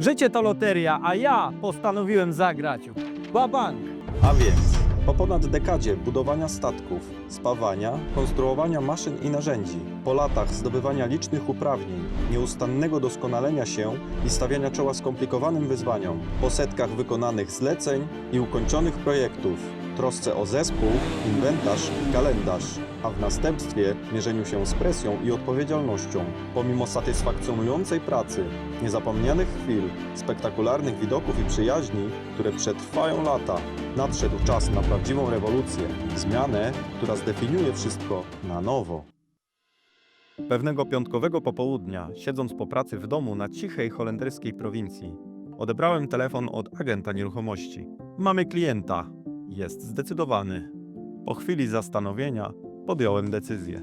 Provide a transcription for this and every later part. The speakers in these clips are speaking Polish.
Życie to loteria, a ja postanowiłem zagrać. Babank! A więc, po ponad dekadzie budowania statków, spawania, konstruowania maszyn i narzędzi, po latach zdobywania licznych uprawnień, nieustannego doskonalenia się i stawiania czoła skomplikowanym wyzwaniom, po setkach wykonanych zleceń i ukończonych projektów, trosce o zespół, inwentarz i kalendarz, a w następstwie mierzeniu się z presją i odpowiedzialnością, pomimo satysfakcjonującej pracy, niezapomnianych chwil, spektakularnych widoków i przyjaźni, które przetrwają lata, nadszedł czas na prawdziwą rewolucję, zmianę, która zdefiniuje wszystko na nowo. Pewnego piątkowego popołudnia, siedząc po pracy w domu na cichej holenderskiej prowincji, odebrałem telefon od agenta nieruchomości. Mamy klienta. Jest zdecydowany. Po chwili zastanowienia podjąłem decyzję.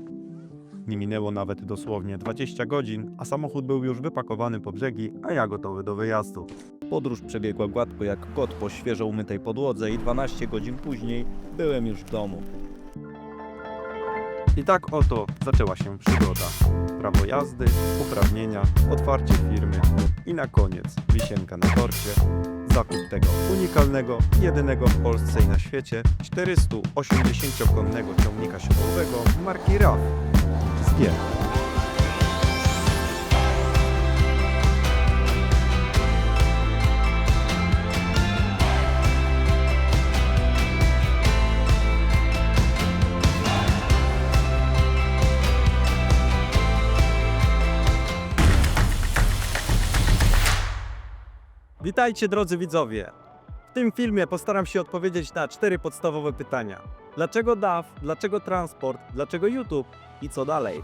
Nie minęło nawet dosłownie 20 godzin, a samochód był już wypakowany po brzegi, a ja gotowy do wyjazdu. Podróż przebiegła gładko jak kot po świeżo umytej podłodze i 12 godzin później byłem już w domu. I tak oto zaczęła się przygoda. Prawo jazdy, uprawnienia, otwarcie firmy i na koniec wisienka na torcie. Zakup tego unikalnego, jedynego w Polsce i na świecie 480-konnego ciągnika siłowego marki RAV z Gier. Witajcie drodzy widzowie. W tym filmie postaram się odpowiedzieć na cztery podstawowe pytania. Dlaczego DAW, dlaczego transport, dlaczego YouTube i co dalej?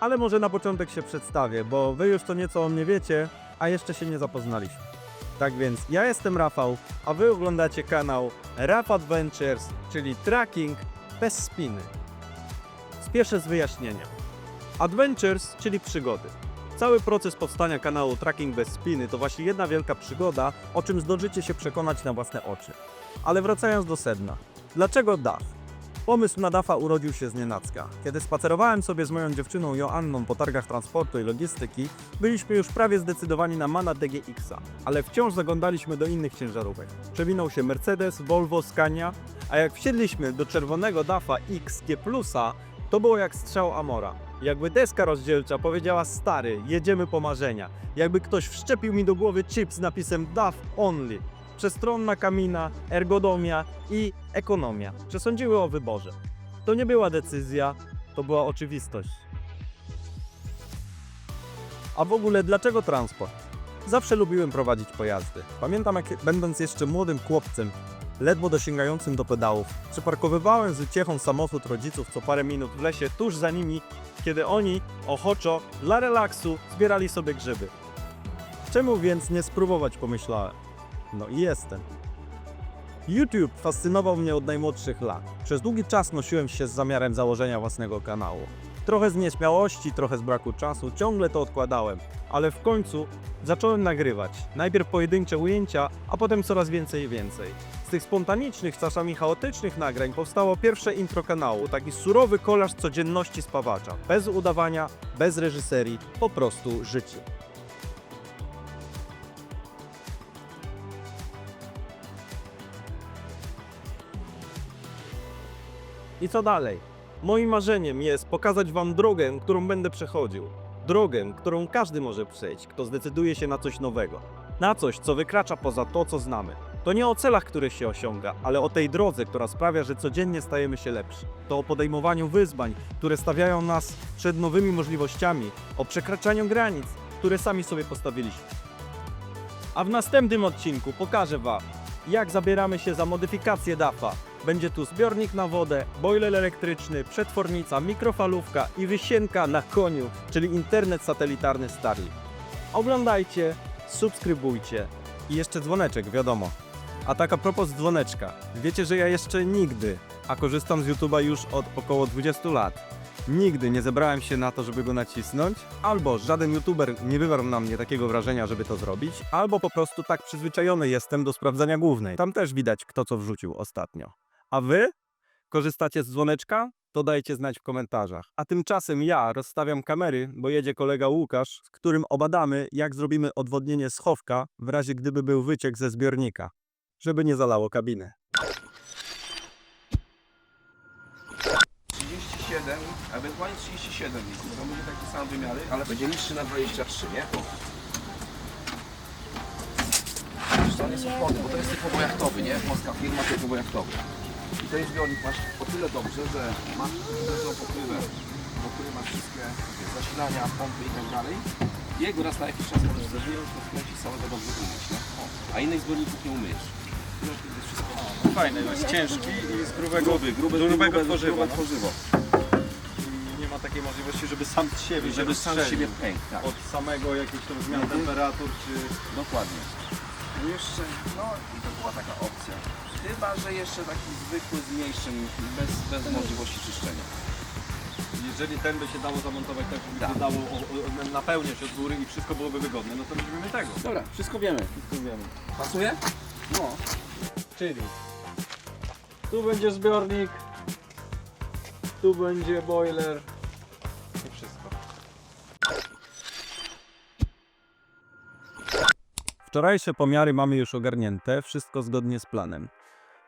Ale może na początek się przedstawię, bo wy już to nieco o mnie wiecie, a jeszcze się nie zapoznaliśmy. Tak więc ja jestem Rafał, a wy oglądacie kanał Raf Adventures, czyli tracking bez spiny. Spieszę z wyjaśnieniem. Adventures, czyli przygody. Cały proces powstania kanału Tracking bez spiny to właśnie jedna wielka przygoda, o czym zdążycie się przekonać na własne oczy. Ale wracając do sedna. Dlaczego DAF? Pomysł na DAFa urodził się z nienacka. Kiedy spacerowałem sobie z moją dziewczyną Joanną po targach transportu i logistyki, byliśmy już prawie zdecydowani na Mana DGX-a, ale wciąż zaglądaliśmy do innych ciężarówek. Przewinął się Mercedes, Volvo, Scania, a jak wsiedliśmy do czerwonego DAFa XG Plusa, to było jak strzał Amora. Jakby deska rozdzielcza powiedziała stary, jedziemy po marzenia. Jakby ktoś wszczepił mi do głowy chip z napisem DAF Only. Przestronna kamina, ergonomia i ekonomia przesądziły o wyborze. To nie była decyzja, to była oczywistość. A w ogóle dlaczego transport? Zawsze lubiłem prowadzić pojazdy. Pamiętam jak będąc jeszcze młodym chłopcem, ledwo dosięgającym do pedałów, przyparkowywałem z uciechą samochód rodziców co parę minut w lesie tuż za nimi, kiedy oni ochoczo dla relaksu zbierali sobie grzyby. Czemu więc nie spróbować, pomyślałem. No i jestem. YouTube fascynował mnie od najmłodszych lat. Przez długi czas nosiłem się z zamiarem założenia własnego kanału. Trochę z nieśmiałości, trochę z braku czasu, ciągle to odkładałem, ale w końcu zacząłem nagrywać. Najpierw pojedyncze ujęcia, a potem coraz więcej i więcej. Z tych spontanicznych, czasami chaotycznych nagrań powstało pierwsze intro kanału, taki surowy kolaż codzienności spawacza. Bez udawania, bez reżyserii, po prostu życie. I co dalej? Moim marzeniem jest pokazać Wam drogę, którą będę przechodził. Drogę, którą każdy może przejść, kto zdecyduje się na coś nowego. Na coś, co wykracza poza to, co znamy. To nie o celach, które się osiąga, ale o tej drodze, która sprawia, że codziennie stajemy się lepsi. To o podejmowaniu wyzwań, które stawiają nas przed nowymi możliwościami, o przekraczaniu granic, które sami sobie postawiliśmy. A w następnym odcinku pokażę Wam, jak zabieramy się za modyfikację DAFA. Będzie tu zbiornik na wodę, boiler elektryczny, przetwornica, mikrofalówka i wysienka na koniu, czyli internet satelitarny Starlink. Oglądajcie, subskrybujcie i jeszcze dzwoneczek, wiadomo. A tak a propos dzwoneczka, wiecie, że ja jeszcze nigdy, a korzystam z YouTube'a już od około 20 lat, nigdy nie zebrałem się na to, żeby go nacisnąć, albo żaden YouTuber nie wywarł na mnie takiego wrażenia, żeby to zrobić, albo po prostu tak przyzwyczajony jestem do sprawdzania głównej. Tam też widać, kto co wrzucił ostatnio. A wy? Korzystacie z dzwoneczka? to dajcie znać w komentarzach. A tymczasem ja rozstawiam kamery, bo jedzie kolega Łukasz, z którym obadamy, jak zrobimy odwodnienie schowka, w razie gdyby był wyciek ze zbiornika, żeby nie zalało kabiny. 37, ewentualnie 37 litrów. To będzie takie same wymiary, ale będzie niższy na 23, nie? Co, one są chłodne, bo to jest typowo jachtowy, nie? Polska firma typowo jachtowy. I ten zbiornik masz o tyle dobrze, że masz dużą pokrywę, masz wszystkie zasilania, pompy i tak dalej. Jego raz na jakiś czas możesz to skręcić całego dobrze umyć, nie? O, a innych zbiorników nie umyjesz. Fajny, jest ciężki i z grubego, gruby, grube, grubego grube, tworzywa. grube no. tworzywo. I nie ma takiej możliwości, żeby sam z siebie, Żeby sam siebie pękł, tak. Od samego jakichś tam zmian Mhm. temperatur, czy... Dokładnie. Jeszcze, no i to była taka opcja. Chyba, że jeszcze taki zwykły z mniejszym, bez, bez możliwości czyszczenia. Jeżeli ten by się dało zamontować tak, żeby Tak. się dało o, o, napełniać od góry i wszystko byłoby wygodne, no to weźmiemy tego. Dobra, wszystko wiemy. Tu wiemy. Pasuje? No. Czyli tu będzie zbiornik, tu będzie boiler i wszystko. Wczorajsze pomiary mamy już ogarnięte, wszystko zgodnie z planem.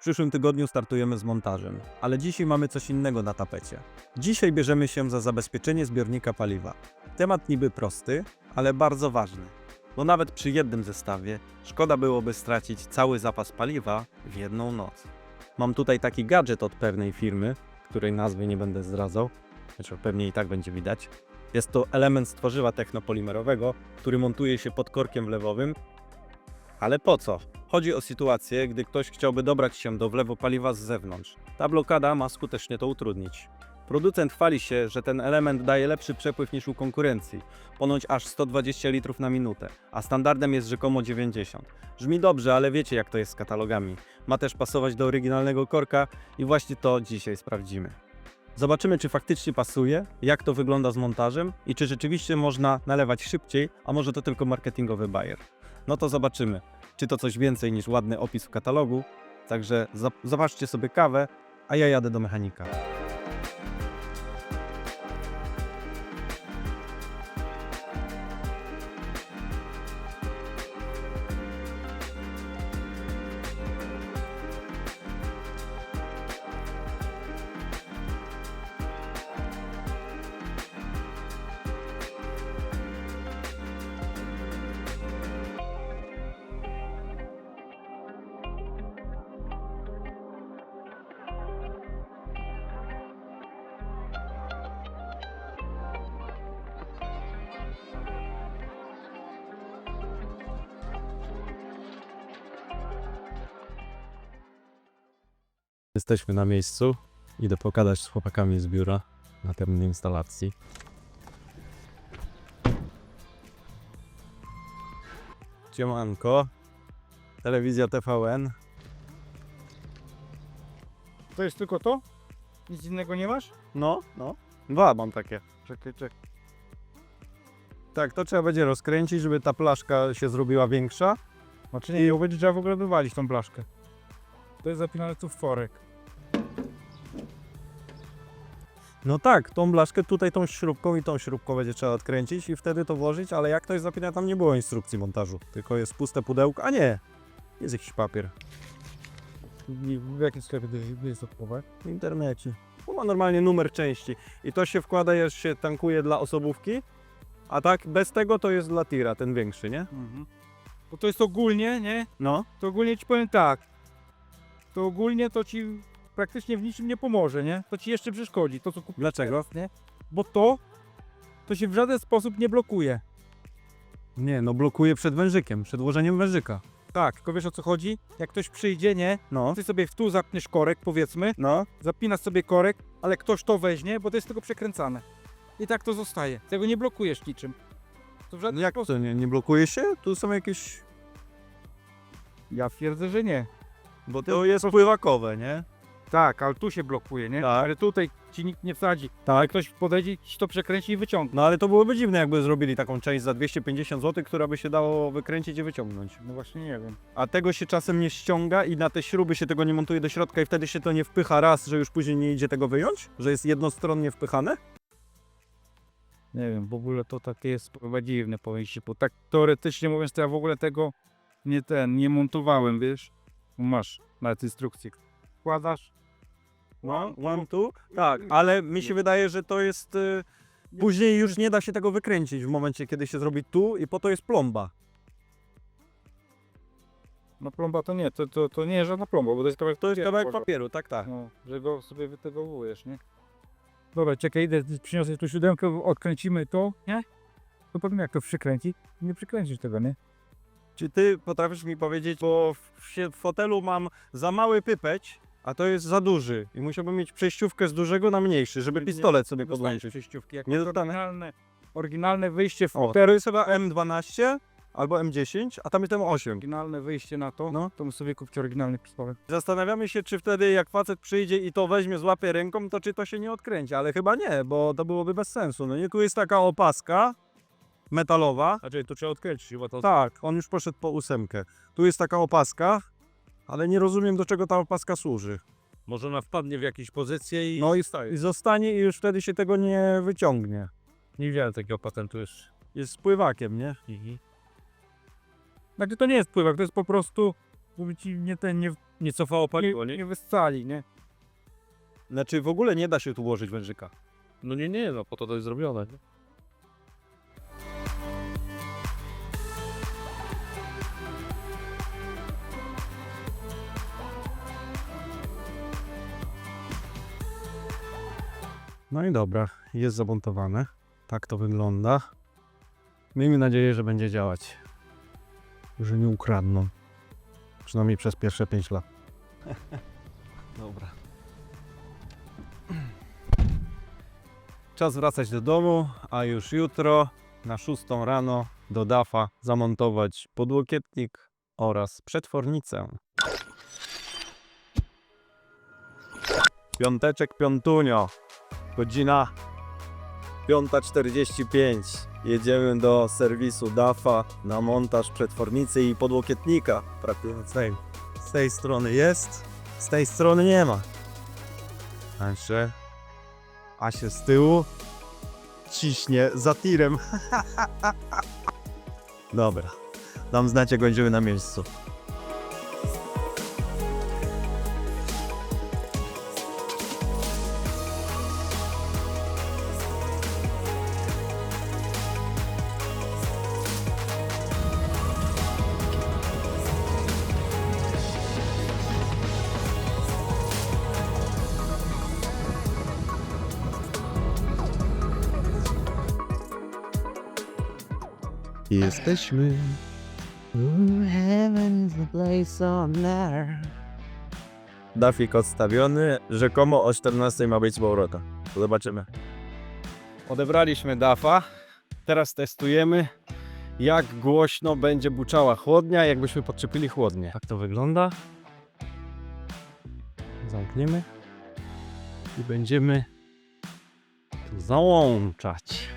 Przyszłym tygodniu startujemy z montażem, ale dzisiaj mamy coś innego na tapecie. Dzisiaj bierzemy się za zabezpieczenie zbiornika paliwa. Temat niby prosty, ale bardzo ważny, bo nawet przy jednym zestawie szkoda byłoby stracić cały zapas paliwa w jedną noc. Mam tutaj taki gadżet od pewnej firmy, której nazwy nie będę zdradzał, znaczy pewnie i tak będzie widać. Jest to element z tworzywa technopolimerowego, który montuje się pod korkiem wlewowym. Ale po co? Chodzi o sytuację, gdy ktoś chciałby dobrać się do wlewu paliwa z zewnątrz. Ta blokada ma skutecznie to utrudnić. Producent chwali się, że ten element daje lepszy przepływ niż u konkurencji, ponoć aż 120 litrów na minutę, a standardem jest rzekomo 90. Brzmi dobrze, ale wiecie jak to jest z katalogami. Ma też pasować do oryginalnego korka i właśnie to dzisiaj sprawdzimy. Zobaczymy, czy faktycznie pasuje, jak to wygląda z montażem i czy rzeczywiście można nalewać szybciej, a może to tylko marketingowy bajer. No to zobaczymy, czy to coś więcej niż ładny opis w katalogu. Także zobaczcie sobie kawę, a ja jadę do mechanika. Jesteśmy na miejscu. Idę pokazać z chłopakami z biura na termin instalacji. Siemanko. Telewizja TVN. To jest tylko to? Nic innego nie masz? No, no. Dwa mam takie. Czekaj, czekaj. Tak, to trzeba będzie rozkręcić, żeby ta plaszka się zrobiła większa. Znaczy nie, ją będzie trzeba w ogóle wywalić tą blaszkę. To jest zapinane tu w forek. No tak, tą blaszkę tutaj tą śrubką i tą śrubką będzie trzeba odkręcić i wtedy to włożyć, ale jak to jest zapinane, tam nie było instrukcji montażu, tylko jest puste pudełko, a nie, jest jakiś papier I w jakim sklepie to jest kupować? w internecie. To ma normalnie numer części i to się wkłada, jest się tankuje dla osobówki, a tak bez tego to jest dla tira, ten większy, nie? Mhm. Bo to jest ogólnie, nie? No. To ogólnie ci powiem tak. To ogólnie to ci praktycznie w niczym nie pomoże, nie? To ci jeszcze przeszkodzi. To co kupiłeś Dlaczego? nie? Bo to, to się w żaden sposób nie blokuje. Nie, no blokuje przed wężykiem, przed włożeniem wężyka. Tak, tylko wiesz o co chodzi? Jak ktoś przyjdzie, nie? No. Ty sobie w tu zapniesz korek, powiedzmy, No. zapinasz sobie korek, ale ktoś to weźmie, bo to jest tylko przekręcane. I tak to zostaje. Tego nie blokujesz niczym. To w żaden No jak sposób. to, nie, nie blokuje się? Tu są jakieś... Ja twierdzę, że nie. Bo to jest pływakowe, nie? Tak, ale tu się blokuje, nie? Tak. Ale tutaj ci nikt nie wsadzi. Tak. Ktoś podejdzie, ci to przekręci i wyciągnie. No ale to byłoby dziwne, jakby zrobili taką część za 250 zł, która by się dało wykręcić i wyciągnąć. No właśnie nie wiem. A tego się czasem nie ściąga i na te śruby się tego nie montuje do środka i wtedy się to nie wpycha raz, że już później nie idzie tego wyjąć? Że jest jednostronnie wpychane? Nie wiem, w ogóle to takie jest chyba dziwne powiem ci, bo tak teoretycznie mówiąc, to ja w ogóle tego nie ten, nie montowałem, wiesz? Masz nawet instrukcję. Wkładasz, No, one, two. Tak, ale mi się wydaje, że to jest... Y, później już nie da się tego wykręcić w momencie, kiedy się zrobi tu i po to jest plomba. no plomba to nie, to, to, to nie jest żadna plomba, bo to jest kawałek To jest papieru, kawałek Boże. papieru, tak, tak. No, że go sobie wytegowujesz, nie? Dobra, czekaj, idę, przyniosę tu siódemkę, odkręcimy to, nie? To powiem jak to przykręci. Nie przykręcisz tego, nie? Czy ty potrafisz mi powiedzieć, bo w, się- w fotelu mam za mały pypeć, a to jest za duży i musiałbym mieć przejściówkę z dużego na mniejszy, żeby Nie- pistolet sobie podłączyć. przejściówki. Jak Nie dostanę. oryginalne, oryginalne wyjście w O, to jest chyba M12 albo M10, a tam jest M8. oryginalne wyjście na to, No. to my sobie kupcie oryginalny pistolet. Zastanawiamy się, czy wtedy jak facet przyjdzie i to weźmie, złapie ręką, to czy to się nie odkręci, ale chyba nie, bo to byłoby bez sensu. No nie, tu jest taka opaska metalowa. Znaczy, to trzeba odkręcić chyba to. Tak, on już poszedł po ósemkę. Tu jest taka opaska, ale nie rozumiem do czego ta opaska służy. Może ona wpadnie w jakieś pozycje i... No i, staje. i zostanie i już wtedy się tego nie wyciągnie. Nie widziałem takiego patentu już. Jest spływakiem, nie? Mhm. Znaczy to nie jest pływak, to jest po prostu, żeby ci nie ten, nie, Nie cofało nie, paliwo, nie? nie wyssali, nie? Znaczy w ogóle nie da się tu ułożyć wężyka. No nie, nie, no po to to jest zrobione. Nie? No i dobra, jest zamontowane. Tak to wygląda. Miejmy nadzieję, że będzie działać. Że nie ukradną. Przynajmniej przez pierwsze 5 lat. Dobra. Czas wracać do domu, a już jutro na 6 rano do DAFA zamontować podłokietnik oraz przetwornicę. Piąteczek, piątunio. Godzina 5.45. Jedziemy do serwisu DAFA na montaż przetwornicy i podłokietnika. Tej, z tej strony jest, z tej strony nie ma. Także a się z tyłu ciśnie za tirem. Dobra, dam znać jak będziemy na miejscu. Jesteśmy. Heaven's the place on there. Dafik odstawiony, rzekomo o 14 ma być z powrotem. Zobaczymy. Odebraliśmy Dafa. Teraz testujemy, jak głośno będzie buczała chłodnia, jakbyśmy podczepili chłodnię. Tak to wygląda. Zamkniemy i będziemy tu załączać.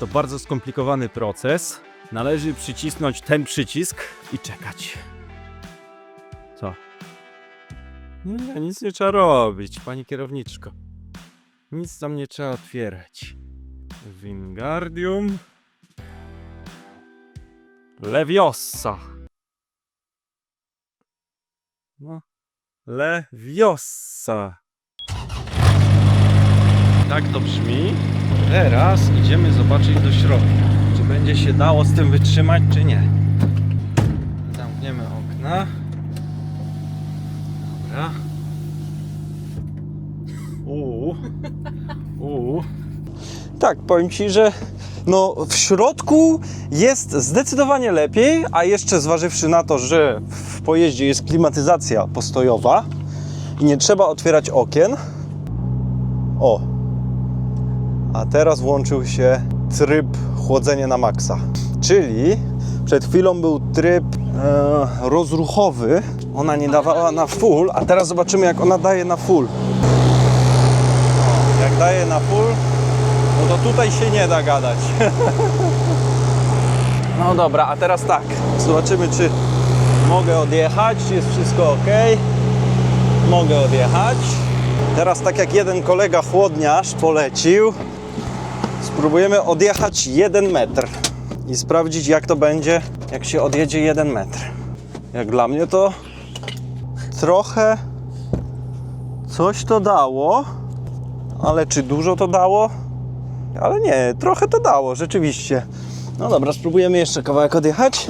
To bardzo skomplikowany proces. Należy przycisnąć ten przycisk i czekać. Co? Nie, nic nie trzeba robić, pani kierowniczko. Nic tam nie trzeba otwierać. Wingardium. Leviosa. No. Leviosa. Tak to brzmi. Teraz idziemy zobaczyć do środka. Czy będzie się dało z tym wytrzymać, czy nie. Zamkniemy okna. Dobra. Uuu. Uuu. Tak, powiem Ci, że no w środku jest zdecydowanie lepiej, a jeszcze zważywszy na to, że w pojeździe jest klimatyzacja postojowa i nie trzeba otwierać okien. O. A teraz włączył się tryb chłodzenia na maksa. Czyli przed chwilą był tryb e, rozruchowy, ona nie dawała na full, a teraz zobaczymy jak ona daje na full. Jak daje na full, no to tutaj się nie da gadać. No dobra, a teraz tak. Zobaczymy, czy mogę odjechać, czy jest wszystko ok. Mogę odjechać. Teraz, tak jak jeden kolega chłodniarz polecił, spróbujemy odjechać 1 metr i sprawdzić, jak to będzie, jak się odjedzie 1 metr. Jak dla mnie to trochę coś to dało, ale czy dużo to dało? Ale nie, trochę to dało, rzeczywiście. No dobra, spróbujemy jeszcze kawałek odjechać.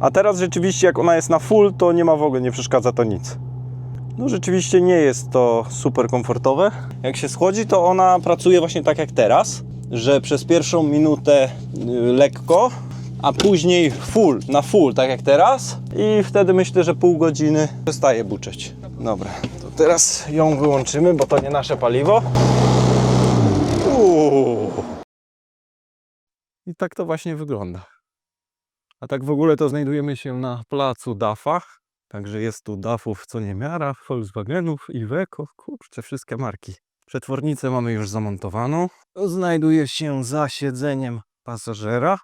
A teraz rzeczywiście, jak ona jest na full, to nie ma w ogóle, nie przeszkadza to nic. No rzeczywiście nie jest to super komfortowe. Jak się schodzi, to ona pracuje właśnie tak jak teraz, że przez pierwszą minutę y, lekko, a później full, na full, tak jak teraz. I wtedy myślę, że pół godziny przestaje buczeć. Dobra, to teraz ją wyłączymy, bo to nie nasze paliwo. Uuu. I tak to właśnie wygląda. A tak w ogóle to znajdujemy się na placu DAFach. Także jest tu DAFów co niemiara, Volkswagenów, Iveco, kurczę, wszystkie marki. Przetwornicę mamy już zamontowaną. Znajduje się za siedzeniem pasażera.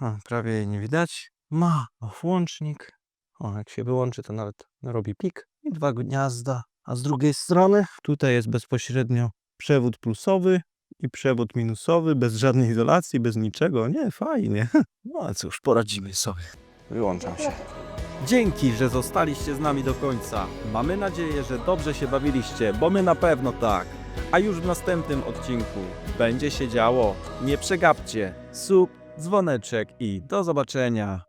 A, prawie jej nie widać. Ma włącznik. O, jak się wyłączy, to nawet robi pik. I dwa gniazda. A z drugiej strony tutaj jest bezpośrednio przewód plusowy i przewód minusowy, bez żadnej izolacji, bez niczego. Nie, fajnie. No ale cóż, poradzimy sobie. Wyłączam się. Dzięki, że zostaliście z nami do końca. Mamy nadzieję, że dobrze się bawiliście, bo my na pewno tak. A już w następnym odcinku będzie się działo. Nie przegapcie. Sub, dzwoneczek i do zobaczenia.